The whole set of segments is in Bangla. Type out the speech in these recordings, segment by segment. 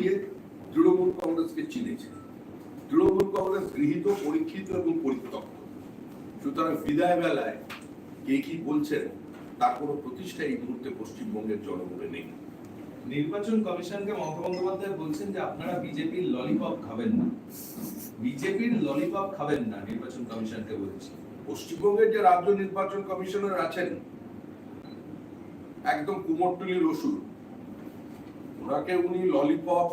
ঘুরিয়ে তৃণমূল কংগ্রেসকে চিনেছে। তৃণমূল কংগ্রেস গৃহীত পরীক্ষিত এবং পরিত্যক্ত। সুতরাং বিদায় বেলায় কে কি বলছেন তার কোনো প্রতিষ্ঠা এই মুহূর্তে পশ্চিমবঙ্গের জনগণে নেই। নির্বাচন কমিশনকে মমতা বন্দ্যোপাধ্যায় বলছেন যে আপনারা বিজেপির ললিপপ খাবেন না। বিজেপির ললিপপ খাবেন না নির্বাচন কমিশনকে বলছে। পশ্চিমবঙ্গের যে রাজ্য নির্বাচন কমিশনার আছেন একদম কুমোরটুলির রসুন ওনাকে উনি ললিপপ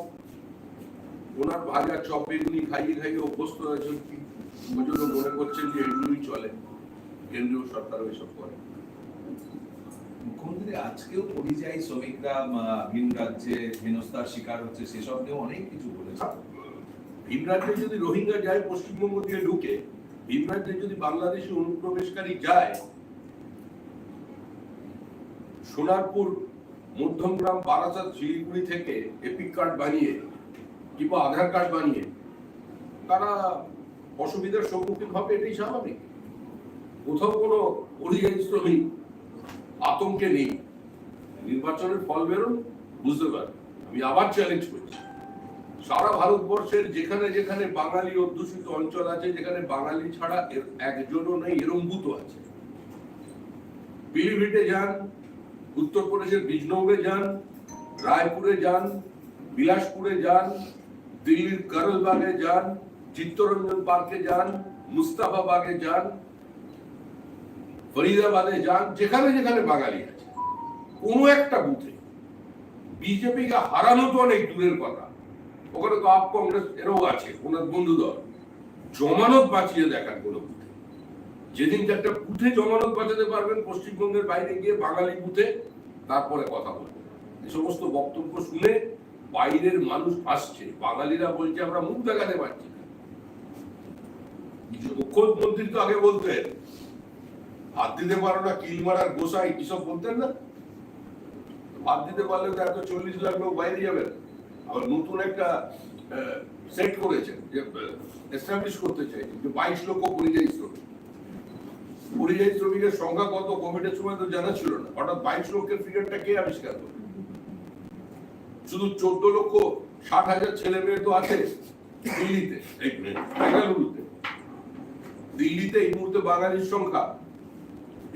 ওনার ভাজা চপ এগুলি খাইয়ে খাইয়ে অভ্যস্ত হয়েছেন কি? জন্য মনে করছেন যে এগুলোই চলে। কেন্দ্রীয় সরকার এসব করে। মুখ্যমন্ত্রী আজকেও পরিযায়ী শ্রমিকরা ভিন রাজ্যে হেনস্থার শিকার হচ্ছে সেসব নিয়ে অনেক কিছু বলেছে। ভিন রাজ্যে যদি রোহিঙ্গা যায় পশ্চিমবঙ্গ দিয়ে ঢুকে ভিন রাজ্যে যদি বাংলাদেশি অনুপ্রবেশকারী যায় সোনারপুর মধ্যমগ্রাম বারাসাত শিলিগুড়ি থেকে এপিক কার্ড বানিয়ে কিংবা আধার কার্ড বানিয়ে তারা অসুবিধার সম্মুখীন হবে, এটাই স্বাভাবিক। কোথাও কোনো পরিযায়ী শ্রমিক আতঙ্কে নেই। নির্বাচনের ফল বেরোন, বুঝতে পারবেন আমি আবার চ্যালেঞ্জ করছি। সারা ভারতবর্ষের যেখানে যেখানে বাঙালি অধ্যুষিত অঞ্চল আছে, যেখানে বাঙালি ছাড়া একজনও নেই, এরম বুথ আছে। পিলিভিটে যান উত্তরপ্রদেশের বিজনৌরে যান, রায়পুরে যান, বিলাসপুরে যান, দিল্লির করলবাগে যান, চিত্তরঞ্জন পার্কে যান, মুস্তাফাবাগে যান, ফরিদাবাদে যান, যেখানে যেখানে বাঙালি আছে। কোনো একটা বুথে বিজেপিকে হারানো তো অনেক দূরের কথা। ওখানে তো আপ কংগ্রেস এরও আছে, ওনার বন্ধু দল জমানত বাঁচিয়ে দেখার কোনো বুথে। যেদিন একটা বুথে জমানত বাঁচাতে পারবেন, পশ্চিমবঙ্গের বাইরে গিয়ে বাঙালি বুথে, তারপরে কথা বলবেন। এই সমস্ত বক্তব্য শুনে বাইরের মানুষ আসছে। বাঙালিরা বলছে, আমরা মুখ দেখাতে পারছি না। মুখ্যমন্ত্রী তো আগে বলতেন, হাত দিতে পারো না, কিল মারার গোসাই কিসব বলতেন না? বাদ দিতে পারলে তো এত চল্লিশ লাখ লোক বাইরে যাবেন আবার নতুন একটা সেট করেছেন, যে এস্টাবলিশ করতে চাইছেন, যে বাইশ লক্ষ পরিযায়ী শ্রমিক। পরিযায়ী শ্রমিকের সংখ্যা কত? কোভিডের সময় তো জানা ছিল না। হঠাৎ বাইশ লক্ষের ফিগারটা কে আবিষ্কার করবে শুধু চোদ্দ লক্ষ ষাট হাজার ছেলে মেয়ে তো আছে দিল্লিতে বেঙ্গালুরুতে। দিল্লিতে এই মুহূর্তে বাঙালির সংখ্যা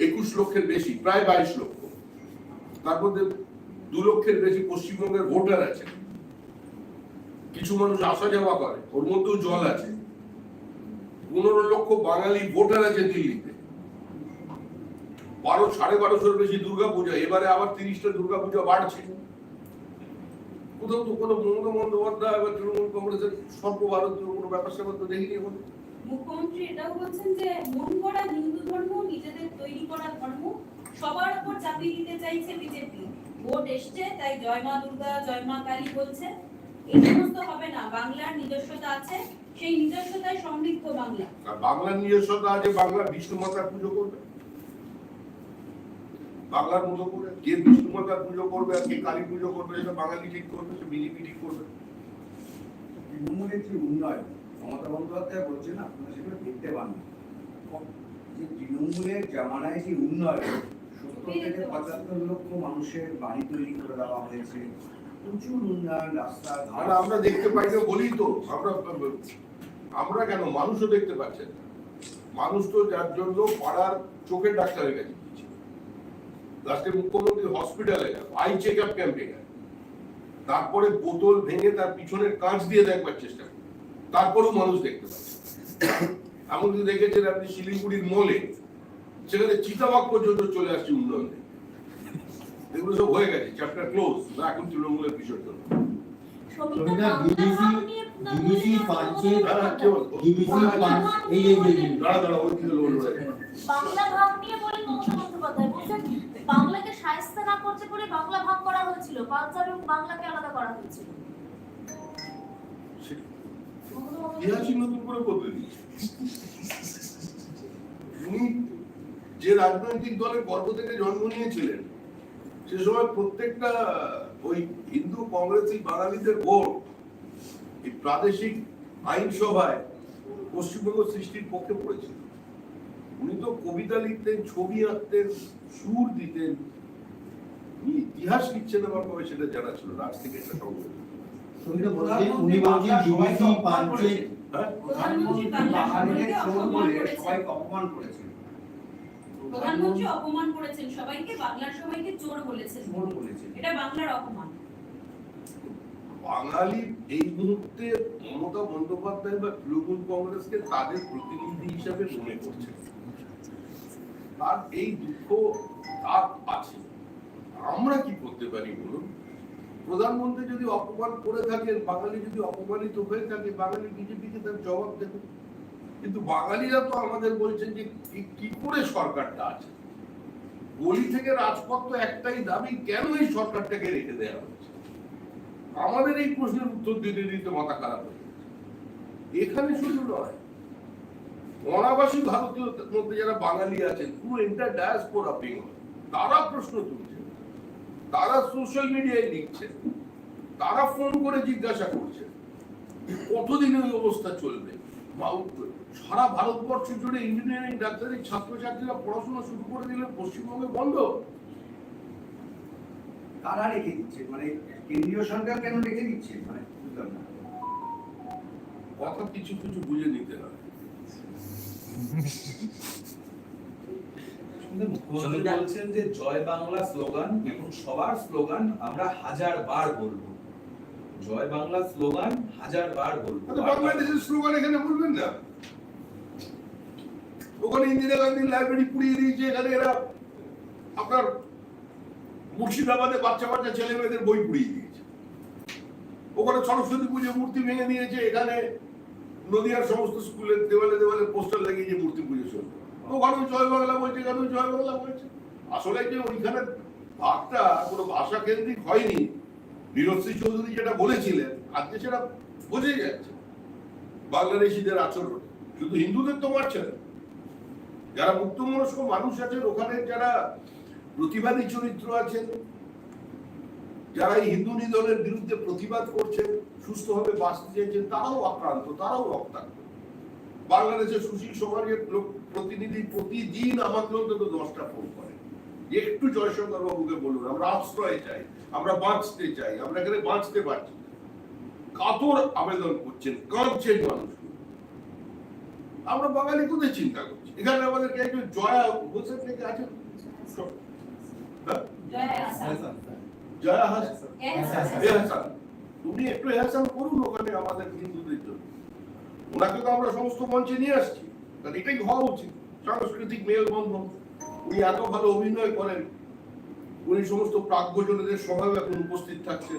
একুশ লক্ষের বেশি, প্রায় বাইশ লক্ষ। তার মধ্যে দু লক্ষের বেশি পশ্চিমবঙ্গের ভোটার আছে। কিছু মানুষ আসা যাওয়া করে, ওর মধ্যেও জল আছে। পনেরো লক্ষ বাঙালি ভোটার আছে দিল্লিতে। বারো সাড়ে বারোশোর বেশি দুর্গাপূজা এবারে আবার তিরিশটা দুর্গাপূজা বাড়ছে। কোথাও তো কোনো মমতা বন্দ্যোপাধ্যায় বা তৃণমূল কংগ্রেসের সর্বভারতীয় কোনো ব্যাপার স্যাপার তো দেখিনি এখন। মুখ্যমন্ত্রী এটাও বলছেন যে মন করা হিন্দু ধর্ম নিজেদের তৈরি করা ধর্ম সবার উপর চাপিয়ে দিতে চাইছে বিজেপি। ভোট এসছে তাই জয় মা দুর্গা জয় মা কালী বলছে। এই সমস্ত হবে না বাংলার নিজস্বতা আছে সেই নিজস্বতায় সমৃদ্ধ বাংলা। আর বাংলার নিজস্বতা আছে বাংলা বিষ্ণু মাতার পুজো করবে। বাংলার মতো করে। কে বিষ্ণু মাতার পুজো করবে আর কে কালী পুজো করবে সেটা বাঙালি ঠিক করবে, সে বিজেপি ঠিক করবে। তৃণমূলের যে উন্নয়ন, মমতা বন্দ্যোপাধ্যায় বলছেন আপনারা দেখতে পান যে তৃণমূলের জামানায় যে উন্নয়ন, সত্তর থেকে পঁচাত্তর লক্ষ মানুষের বাড়ি তৈরি করে দেওয়া হয়েছে। প্রচুর উন্নয়ন, রাস্তা আমরা দেখতে পাই না, বলি তো, আমরা আমরা কেন মানুষও দেখতে পাচ্ছেন মানুষ তো যার জন্য পাড়ার চোখের ডাক্তারের কাছে। গিয়েছে লাস্টে মুখ্যমন্ত্রী হসপিটালে গেল আই চেক আপ ক্যাম্পে গেল। তারপরে বোতল ভেঙে তার পিছনের কাঁচ দিয়ে দেখবার চেষ্টা করল তারপরেও মানুষ দেখতে পাচ্ছে এমনকি দেখেছেন আপনি শিলিগুড়ির মলে সেখানে চিতাবাগ পর্যন্ত চলে আসছে উন্নয়ন। এগুলো সব হয়ে গেছে চ্যাপ্টার ক্লোজ না এখন তৃণমূলের হয়ে বাংলা ভাগ নিয়ে বলে মমতা বন্দ্যোপাধ্যায় বলছেন বাংলাকে সাহিত্য না করতে করে বাংলা ভাগ করা হয়েছিল। পাঞ্জাব এবং বাংলাকে আলাদা করা হয়েছিল। ইতিহাসই নতুন করে বদলে উনি যে রাজনৈতিক দলের গর্ব থেকে জন্ম নিয়েছিলেন সে সময় প্রত্যেকটা ওই হিন্দু কংগ্রেসি বাঙালিদের ভোট এই প্রাদেশিক আইনসভায় পশ্চিমবঙ্গ সৃষ্টির পক্ষে পড়েছিল। উনি তো কবিতা লিখতেন ছবি আঁকতেন সুর দিতেন। উনি ইতিহাস লিখছেন আমার কবে সেটা জানা ছিল না। আজ থেকে এটা সংগ্রহ উনি বলছেন ডিবিসি পাঞ্চেত হ্যাঁ? প্রধানমন্ত্রী বাংলার বাঙালিদের সবাইকে চোর অপমান বলে করেছেন। সবাইকে অপমান করেছেন প্রধানমন্ত্রী অপমান করেছেন সবাইকে বাংলার সবাইকে চোর বলেছেন চোর বলেছেন। এটা বাংলার অপমান। বাঙালি এই মুহূর্তে মমতা বন্দ্যোপাধ্যায় বা তৃণমূল কংগ্রেসকে তাদের প্রতিনিধি হিসাবে মনে করছে তার এই দুঃখ তার আছে। আমরা কি করতে পারি বলুন? প্রধানমন্ত্রী যদি অপমান করে থাকেন, বাঙালি যদি অপমানিত হয়ে থাকে, বাঙালি বিজেপিকে তার জবাব দেবে। কিন্তু বাঙালিরা তো আমাদের বলছেন যে কি- করে সরকারটা আছে? গলি থেকে রাজপথ তো একটাই দাবি, কেন এই সরকারটাকে রেখে দেওয়া হচ্ছে? আমাদের এই প্রশ্নের উত্তর দিতে দিতে মাথা খারাপ হয়ে এখানে শুধু নয় অনাবাসী ভারতীয় মধ্যে যারা বাঙালি আছেন পুরো ইন্টার ডায়াসপোরা বেঙ্গল তারা প্রশ্ন তুলছে। তারা সোশ্যাল মিডিয়ায় লিখছে। তারা ফোন করে জিজ্ঞাসা করছে। কতদিন ওই অবস্থা চলবে? সারা ভারতবর্ষ জুড়ে ইঞ্জিনিয়ারিং ডাক্তারি ছাত্রছাত্রীরা পড়াশোনা শুরু করে দিলে পশ্চিমবঙ্গে বন্ধ। কারা রেখে দিচ্ছে মানে কেন্দ্রীয় সরকার কেন রেখে দিচ্ছে? মানে বুঝলাম না। কথা কিছু কিছু বুঝে নিতে হবে বলছেন যে জয় বাংলা স্লোগান এখন সবার স্লোগান আমরা হাজার বার বলব। জয় বাংলা স্লোগান হাজার বার বলব। আচ্ছা, বাংলাদেশের স্লোগান এখানে বলবেন না? ওখানে ইন্দিরা গান্ধীর লাইব্রেরি পুড়িয়ে দিয়েছে এখানে এরা আপনার মুর্শিদাবাদে বাচ্চা বাচ্চা ছেলে মেয়েদের বই পুড়িয়ে দিয়েছে। ওখানে সরস্বতী পুজো মূর্তি ভেঙে দিয়েছে এখানে নদিয়ার সমস্ত স্কুলের দেওয়ালে দেওয়ালে পোস্টার লাগিয়েছে মূর্তি পুজো চলবে ওখানে জয় বাংলা বলছে এখানে জয় বাংলা বলছে। আসলে যে ওইখানে ভাগটা কোনো ভাষা কেন্দ্রিক হয়নি। বীরশ্রী চৌধুরী যেটা বলেছিলেন, আজকে সেটা বোঝাই যাচ্ছে। বাংলাদেশিদের আচরণ, শুধু হিন্দুদের তো মারছে না। যারা মুক্তমনস্ক মানুষ আছেন, ওখানে যারা প্রতিবাদী চরিত্র আছেন, যারা এই হিন্দু নিধনের বিরুদ্ধে প্রতিবাদ করছেন সুস্থভাবে বাঁচতে চাইছেন তারাও আক্রান্ত তারাও রক্তাক্ত। বাংলাদেশের সুশীল সমাজের লোক প্রতিনিধি প্রতিদিন আমাকে অন্তত দশটা ফোন করে। একটু জয়শঙ্কর বাবুকে বলুন আমরা আশ্রয় চাই আমরা বাঁচতে চাই আমরা এখানে বাঁচতে পারছি কাতর আবেদন করছেন কাঁদছেন মানুষগুলো আমরা বাঙালি কোথায় চিন্তা করছি? এখানে আমাদেরকে একজন জয়া হোসেন থেকে আছেন? হ্যাঁ? জয় আসাম জয়া হাসান। এহসান একটু এহসান করুন ওখানে আমাদের হিন্দুদের জন্য। ওনাকে তো আমরা সমস্ত মঞ্চে নিয়ে আসছি। কারণ এটাই হওয়া উচিত। সাংস্কৃতিক মেলবন্ধন। উনি এত ভালো অভিনয় করেন। উনি সমস্ত প্রাজ্ঞজনদের সভায় এখন উপস্থিত থাকছেন।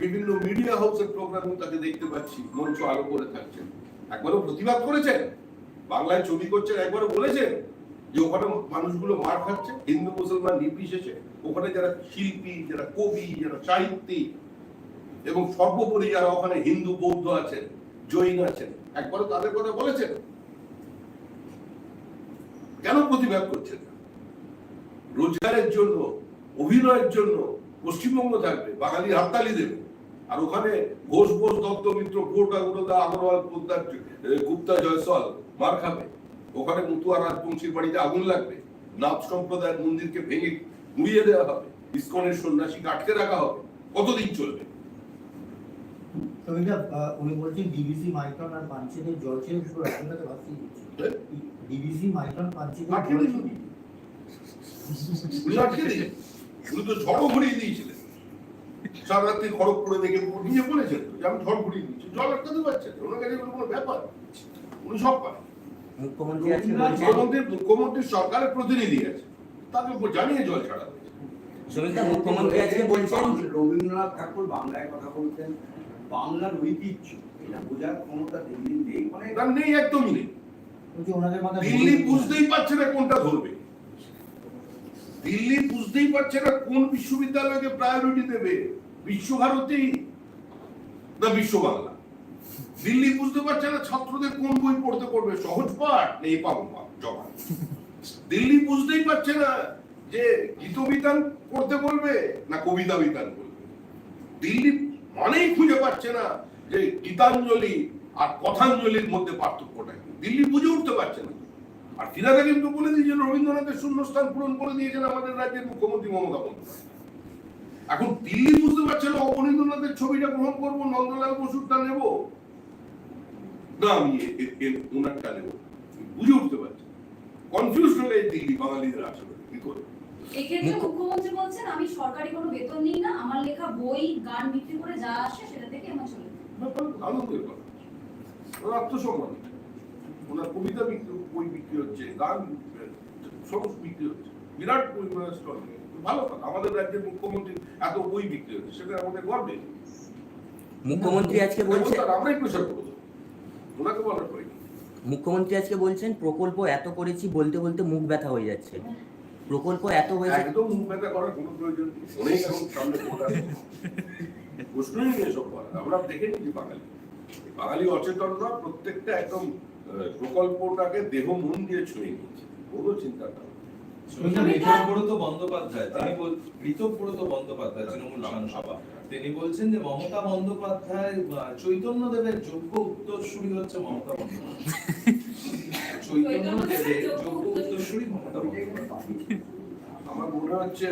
বিভিন্ন মিডিয়া হাউসের প্রোগ্রামে তাকে দেখতে পাচ্ছি। মঞ্চ আলো করে থাকছেন। একবারও প্রতিবাদ করেছেন। বাংলায় ছবি করছেন, একবারও বলেছেন যে ওখানে মানুষগুলো মার খাচ্ছে। হিন্দু, মুসলমান নির্বিশেষে ওখানে যারা শিল্পী, যারা কবি, যারা সাহিত্যিক এবং সর্বোপরি যারা ওখানে হিন্দু, বৌদ্ধ আছেন, জৈন আছেন, একবারও তাদের কথা বলেছেন। কেন প্রতিবাদ করছেন রোজগারের জন্য, অভিনয়ের জন্য পশ্চিমবঙ্গ থাকবে বাঙালি হাততালি দেবে। আর ওখানে ঘোষ ঘোষ, দত্ত, মিত্র কোটা গুরুদা আগরওয়াল, পোদ্দার, গুপ্তা জয়সল মার খাবে। ওখানে মুতুয়া রাজবংশীর বাড়িতে আগুন লাগবে। নাথ সম্প্রদায়ের মন্দিরকে ভেঙে গুড়িয়ে দেওয়া হবে। ইস্কনের সন্ন্যাসীকে আটকে রাখা হবে। কতদিন চলবে? ছবিটা উনি বলছেন ডিবিসি মাইক্রন আর পাঞ্চেতের জল ছেড়ে পুরো রাস্তাটাকে ভাসিয়ে দিচ্ছে? ডিবিসি মাইক্রন পাঞ্চেতের আটকে জল দিন ছেড়ে উনি আটকে দিয়েছেন। উনি তো ঝড়ও ঘুরিয়ে দিয়েছিলেন। সারা রাত্রি খড়গপুরে দেখে নিয়ে বলেছেন যে আমি ঝড় ঘুরিয়ে দিচ্ছি জল আটকাতে পারছেন ওনার কাছে কোনো ব্যাপার উনি সব পারেন। মুখ্যমন্ত্রী সরকারের প্রতিনিধি আছে তাকে উপর জানিয়ে জল ছাড়া হয়েছে। মুখ্যমন্ত্রী আজকে বলছেন রবীন্দ্রনাথ ঠাকুর বাংলায় কথা বলতেন। বাংলার ঐতিহ্য এটা বোঝার ক্ষমতা দিন নেই। মানে তার নেই একদমই নেই। দিল্লি বুঝতেই পারছে না কোনটা ধরবে। দিল্লি বুঝতেই পারছে না কোন বিশ্ববিদ্যালয়কে প্রায়োরিটি দেবে। বিশ্বভারতী না বিশ্ব বাংলা দিল্লি বুঝতে পারছে না ছাত্রদের কোন বই পড়তে পড়বে। সহজ পাঠ? নেই পাবো পাঠ জমা। দিল্লি বুঝতেই পারছে না যে গীতবিতান পড়তে বলবে না কবিতা বিতান বলবে। দিল্লি মানেই খুঁজে পাচ্ছে না যে গীতাঞ্জলি আর কথাঞ্জলির মধ্যে পার্থক্যটা দিল্লি বুঝে উঠতে পারছে না। আর ফিরাদা কিন্তু বলে দিয়েছেন, রবীন্দ্রনাথের শূন্যস্থান পূরণ করে দিয়েছেন আমাদের রাজ্যের মুখ্যমন্ত্রী মমতা বন্দ্যোপাধ্যায়। এখন দিল্লি বুঝতে পারছে না অবনীন্দ্রনাথের ছবিটা গ্রহণ করব, নন্দলাল বসুরটা নেব? না, আমি ওনারটা নেব বুঝে উঠতে পারছি কনফিউজ হলে দিল্লি বাঙালিদের আসলে কি করে? এক্ষেত্রে মুখ্যমন্ত্রী বলছেন আমি সরকারি কোনো বেতন নিই না আমার লেখা বই গান বিক্রি করে যা আসে সেটা থেকে আমার চলে ওনার আত্মসম্মান। ওনার কবিতা বিক্রি বই বিক্রি হচ্ছে গান সমস্ত বিক্রি হচ্ছে। বিরাট পরিমাণে স্টল ভালো কথা। আমাদের রাজ্যের মুখ্যমন্ত্রী এত বই বিক্রি হচ্ছে সেটা আমাদের গর্বে। মুখ্যমন্ত্রী আজকে তার আমরাই প্রচার করব ওনাকে বলার মুখ্যমন্ত্রী আজকে বলছেন প্রকল্প এত করেছি বলতে বলতে মুখ ব্যথা হয়ে যাচ্ছে। প্রকল্প এত হয়েছে। একদম মুখ ব্যথা করার কোনো প্রয়োজন নেই। অনেক এখন সামনে প্রশ্নই নেই এসব করার। আমরা দেখে নিচ্ছি বাঙালি। বাঙালি অচেতনরা প্রত্যেকটা একদম প্রকল্পটাকে দেহ মন দিয়ে ছুঁয়ে নিয়েছে। কোনো চিন্তা না ঋতব্রত বন্দ্যোপাধ্যায়। তিনি ঋতব্রত বন্দ্যোপাধ্যায় তৃণমূল তিনি বলছেন যে মমতা বন্দ্যোপাধ্যায় আহ, চৈতন্য দেবের যোগ্য উত্তরসূরি হচ্ছে মমতা বন্দ্যোপাধ্যায়। আমার মনে হচ্ছে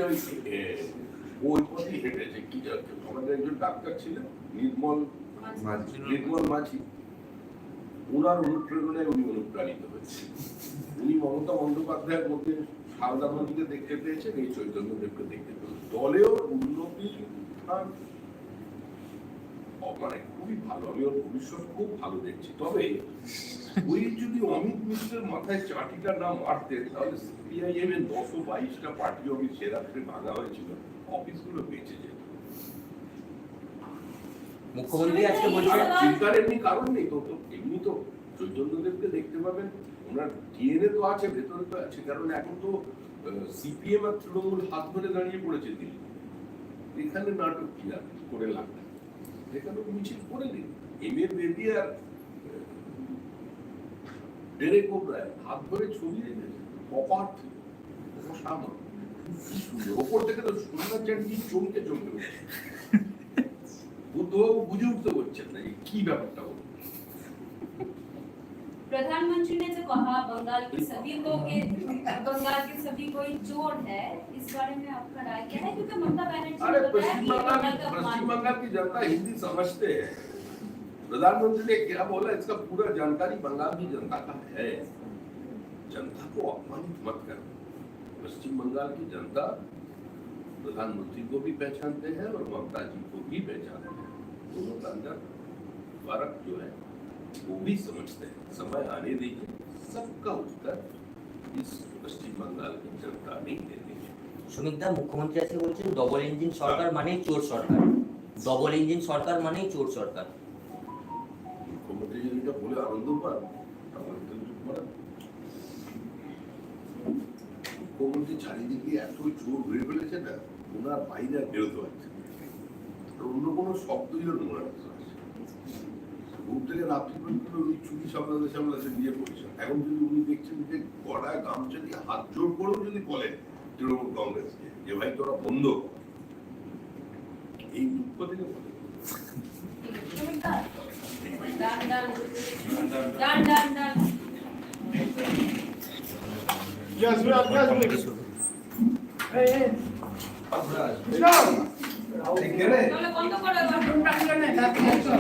ওই হেঁটেছে কি আমাদের একজন ডাক্তার ছিলেন নির্মল নির্মল মাঝি ওনার অনুপ্রেরণায় উনি অনুপ্রাণিত হয়েছে উনি মমতা বন্দ্যোপাধ্যায়ের মধ্যে সারদা নদীকে দেখতে পেয়েছেন এই চৈতন্য দেবকে দেখতে পেয়েছেন দলেও উন্নতি মানে খুবই ভালো আমি ওর ভবিষ্যৎ খুব ভালো দেখছি তবে ওই যদি অমিত মিশ্রের মাথায় চাটিটা না মারতেন তাহলে সিপিআইএম এর নশো বাইশটা পার্টি অফিস সে রাত্রে ভাঙা হয়েছিল অফিসগুলো বেঁচে যেত। মুখ্যমন্ত্রী আজকে বলছেন চিন্তার এমনি কারণ নেই তো তো এমনি তো চৈতন্যদেবকে দেখতে পাবেন। ওনার ডিএনএ তো আছে ভেতরে তো আছে কারণ এখন তো সিপিএম আর তৃণমূল হাত ধরে দাঁড়িয়ে পড়েছে দিল্লি। এখানে নাটক কি করে নেই। এখানে মিছিল করে দিন এম এর বেদি আর ডেরেক ওব্রায় হাত ধরে ছবি রেখেছে অপার্থ অসামান্য কি সুন্দর। ওপর থেকে তো সোনা চ্যান্ডি চমকে চমকে উঠছে। বুদ্ধবাবু বুঝে উঠতে পারছেন না যে কি ব্যাপারটা হলো प्रधानमंत्री ने जो कहा बंगाल के सभी को के बंगाल के सभी कोई चोर है इस बारे में आपका राय क्या है क्योंकि ममता बनर्जी अरे ने बताया पश्चिम कि ये बंगाल बंगाल का पश्चिम अपमान बंगाल की जनता हिंदी समझते हैं प्रधानमंत्री ने क्या बोला इसका पूरा जानकारी बंगाल की जनता का है जनता को अपमानित मत कर पश्चिम बंगाल की जनता प्रधानमंत्री को भी पहचानते हैं और ममता जी को भी पहचानते हैं दोनों का अंदर फर्क जो है वो भी समझते हैं समय आने दीजिए सबका उत्तर इस पश्चिम बंगाल की जनता नहीं दे देगी সুমিতদা মুখ্যমন্ত্রী আজকে বলছেন ডবল ইঞ্জিন সরকার মানেই চোর সরকার ডবল ইঞ্জিন সরকার মানেই চোর সরকার মুখ্যমন্ত্রী আনন্দ। মুখ্যমন্ত্রী চারিদিকে এত জোর হয়ে ফেলেছে না, ওনার বাইরে আর বেরোতে পারছে অন্য কোনো শব্দই। ঘুম থেকে রাত্রি পর্যন্ত উনি চুরি সামলাতে সামলাতে নিয়ে পড়েছেন এখন যদি উনি দেখছেন যে গড়ায় গামছা দিয়ে হাত জোর করেও যদি বলেন তৃণমূল কংগ্রেসকে যে, ভাই, তোরা বন্ধ এই দুঃখ থেকে বলে। ডান ডান ডান ডান ডান Yes, we are present. Hey, hey. Islam. Take care.